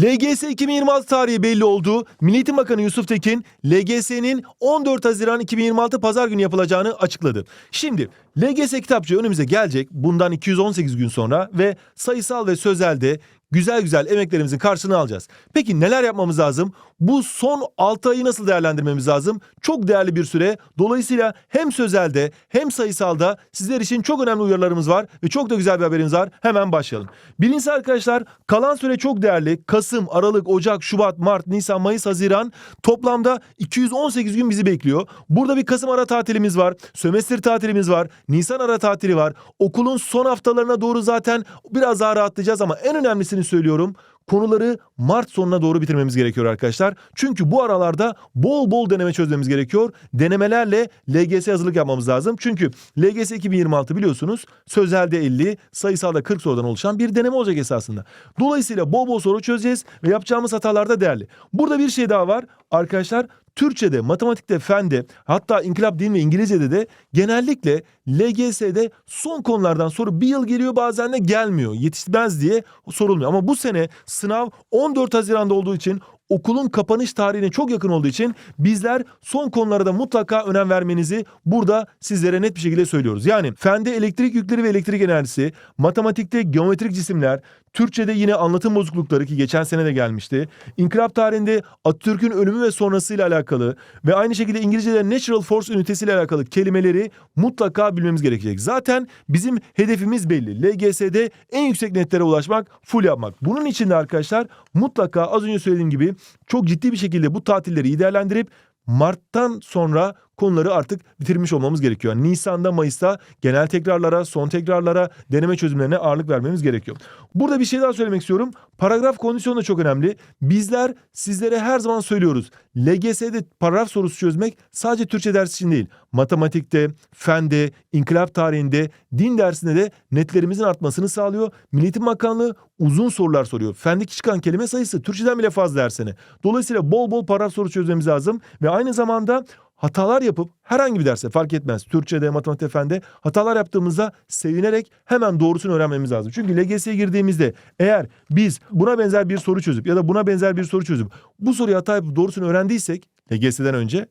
LGS 2026 tarihi belli oldu. Milli Bakanı Yusuf Tekin, LGS'nin 14 Haziran 2026 Pazar günü yapılacağını açıkladı. Şimdi LGS kitapçığı önümüze gelecek bundan 218 gün sonra ve sayısal ve sözelde güzel güzel emeklerimizin karşılığını alacağız. Peki neler yapmamız lazım? Bu son 6 ayı nasıl değerlendirmemiz lazım? Çok değerli bir süre. Dolayısıyla hem sözelde hem sayısalda sizler için çok önemli uyarılarımız var ve çok da güzel bir haberimiz var. Hemen başlayalım. Birincisi arkadaşlar kalan süre çok değerli. Kasım, Aralık, Ocak, Şubat, Mart, Nisan, Mayıs, Haziran toplamda 218 gün bizi bekliyor. Burada bir Kasım ara tatilimiz var. Sömestr tatilimiz var. Nisan ara tatili var. Okulun son haftalarına doğru zaten biraz daha rahatlayacağız ama en önemlisini söylüyorum. Konuları Mart sonuna doğru bitirmemiz gerekiyor arkadaşlar. Çünkü bu aralarda bol bol deneme çözmemiz gerekiyor. Denemelerle LGS hazırlık yapmamız lazım. Çünkü LGS 2026 biliyorsunuz sözelde 50, sayısalda 40 sorudan oluşan bir deneme olacak esasında. Dolayısıyla bol bol soru çözeceğiz ve yapacağımız hatalar da değerli. Burada bir şey daha var arkadaşlar. Türkçe'de, matematikte, fende hatta inkılap din ve İngilizce'de de genellikle LGS'de son konulardan soru bir yıl geliyor bazen de gelmiyor. Yetişmez diye sorulmuyor. Ama bu sene sınav 14 Haziran'da olduğu için okulun kapanış tarihine çok yakın olduğu için bizler son konulara da mutlaka önem vermenizi burada sizlere net bir şekilde söylüyoruz. Yani fende elektrik yükleri ve elektrik enerjisi, matematikte geometrik cisimler, Türkçe'de yine anlatım bozuklukları ki geçen sene de gelmişti. İnkılap tarihinde Atatürk'ün ölümü ve sonrasıyla alakalı ve aynı şekilde İngilizce'de natural force ünitesiyle alakalı kelimeleri mutlaka bilmemiz gerekecek. Zaten bizim hedefimiz belli. LGS'de en yüksek netlere ulaşmak, full yapmak. Bunun için de arkadaşlar mutlaka az önce söylediğim gibi çok ciddi bir şekilde bu tatilleri iyi değerlendirip Mart'tan sonra konuları artık bitirmiş olmamız gerekiyor. Yani Nisan'da, Mayıs'ta genel tekrarlara, son tekrarlara, deneme çözümlerine ağırlık vermemiz gerekiyor. Burada bir şey daha söylemek istiyorum. Paragraf kondisyonu da çok önemli. Bizler sizlere her zaman söylüyoruz. LGS'de paragraf sorusu çözmek sadece Türkçe dersi için değil. Matematikte, fende, inkılap tarihinde, din dersinde de netlerimizin artmasını sağlıyor. Milli Eğitim Bakanlığı uzun sorular soruyor. Fendeki çıkan kelime sayısı Türkçeden bile fazla dersine. Dolayısıyla bol bol paragraf soru çözmemiz lazım ve aynı zamanda hatalar yapıp herhangi bir derse fark etmez. Türkçe'de, matematikte, fende hatalar yaptığımızda sevinerek hemen doğrusunu öğrenmemiz lazım. Çünkü LGS'ye girdiğimizde eğer biz buna benzer bir soru çözüp ya da buna benzer bir soru çözüp bu soruyu hata yapıp doğrusunu öğrendiysek LGS'den önce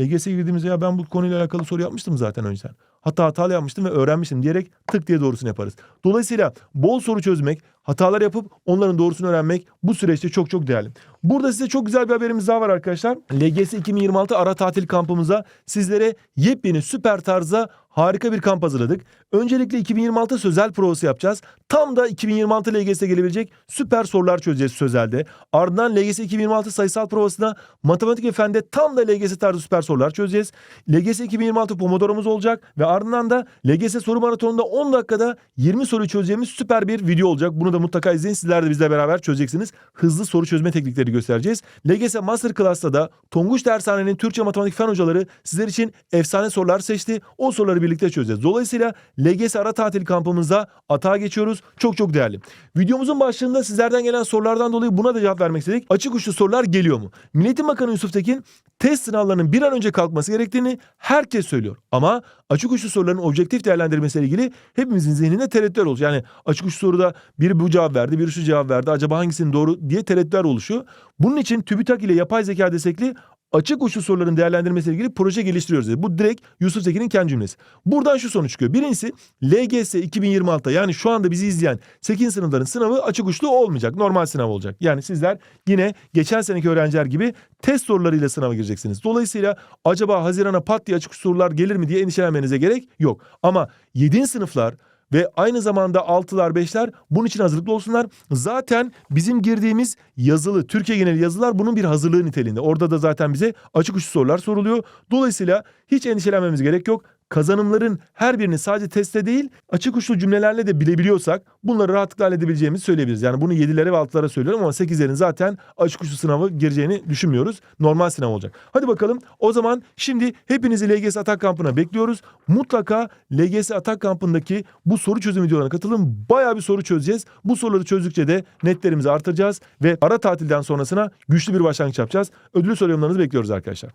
LGS'ye girdiğimizde ya ben bu konuyla alakalı soru yapmıştım zaten önceden. Hatta hatalı yapmıştım ve öğrenmiştim diyerek tık diye doğrusunu yaparız. Dolayısıyla bol soru çözmek, hatalar yapıp onların doğrusunu öğrenmek bu süreçte çok çok değerli. Burada size çok güzel bir haberimiz daha var arkadaşlar. LGS 2026 ara tatil kampımıza sizlere yepyeni süper tarzda harika bir kamp hazırladık. Öncelikle 2026 sözel provası yapacağız. Tam da 2026 LGS'e gelebilecek süper sorular çözeceğiz sözelde. Ardından LGS 2026 sayısal provasına matematik ve fende tam da LGS tarzı süper sorular çözeceğiz. LGS 2026 Pomodoro'muz olacak ve ardından da LGS soru maratonunda 10 dakikada 20 soru çözeceğimiz süper bir video olacak. Bunu da mutlaka izleyin. Sizler de bizle beraber çözeceksiniz. Hızlı soru çözme teknikleri göstereceğiz. LGS Masterclass'ta da Tonguç Dershane'nin Türkçe Matematik Fen hocaları sizler için efsane sorular seçti. O soruları birlikte çözeceğiz. Dolayısıyla LGS ara tatil kampımızda atağa geçiyoruz. Çok çok değerli. Videomuzun başlığında sizlerden gelen sorulardan dolayı buna da cevap vermek istedik. Açık uçlu sorular geliyor mu? Milli Eğitim Bakanı Yusuf Tekin test sınavlarının bir an önce kalkması gerektiğini herkes söylüyor. Ama açık uçlu soruların objektif değerlendirmesiyle ilgili hepimizin zihninde tereddütler oluşuyor. Yani açık uçlu soruda biri bu cevap verdi, biri şu cevap verdi. Acaba hangisinin doğru diye tereddütler oluşuyor. Bunun için TÜBİTAK ile yapay zeka destekli açık uçlu soruların değerlendirmesiyle ilgili proje geliştiriyoruz. dedi. Bu direkt Yusuf Tekin'in kendi cümlesi. Buradan şu sonuç çıkıyor. Birincisi LGS 2026'da yani şu anda bizi izleyen 8. sınıfların sınavı açık uçlu olmayacak. Normal sınav olacak. Yani sizler yine geçen seneki öğrenciler gibi test sorularıyla sınava gireceksiniz. Dolayısıyla acaba Haziran'a pat diye açık uçlu sorular gelir mi diye endişelenmenize gerek yok. Ama 7. sınıflar ve aynı zamanda 6'lar 5'ler bunun için hazırlıklı olsunlar. Zaten bizim girdiğimiz yazılı Türkiye geneli yazılar bunun bir hazırlığı niteliğinde. Orada da zaten bize açık uçlu sorular soruluyor. Dolayısıyla hiç endişelenmemiz gerek yok. Kazanımların her birini sadece testte değil açık uçlu cümlelerle de bilebiliyorsak bunları rahatlıkla halledebileceğimizi söyleyebiliriz. Yani bunu 7'lere ve 6'lara söylüyorum ama 8'lerin zaten açık uçlu sınavı gireceğini düşünmüyoruz. Normal sınav olacak. Hadi bakalım o zaman şimdi hepinizi LGS Atak Kampı'na bekliyoruz. Mutlaka LGS Atak Kampı'ndaki bu soru çözüm videolarına katılın. Bayağı bir soru çözeceğiz. Bu soruları çözdükçe de netlerimizi artıracağız ve ara tatilden sonrasına güçlü bir başlangıç yapacağız. Ödülü soru yorumlarınızı bekliyoruz arkadaşlar.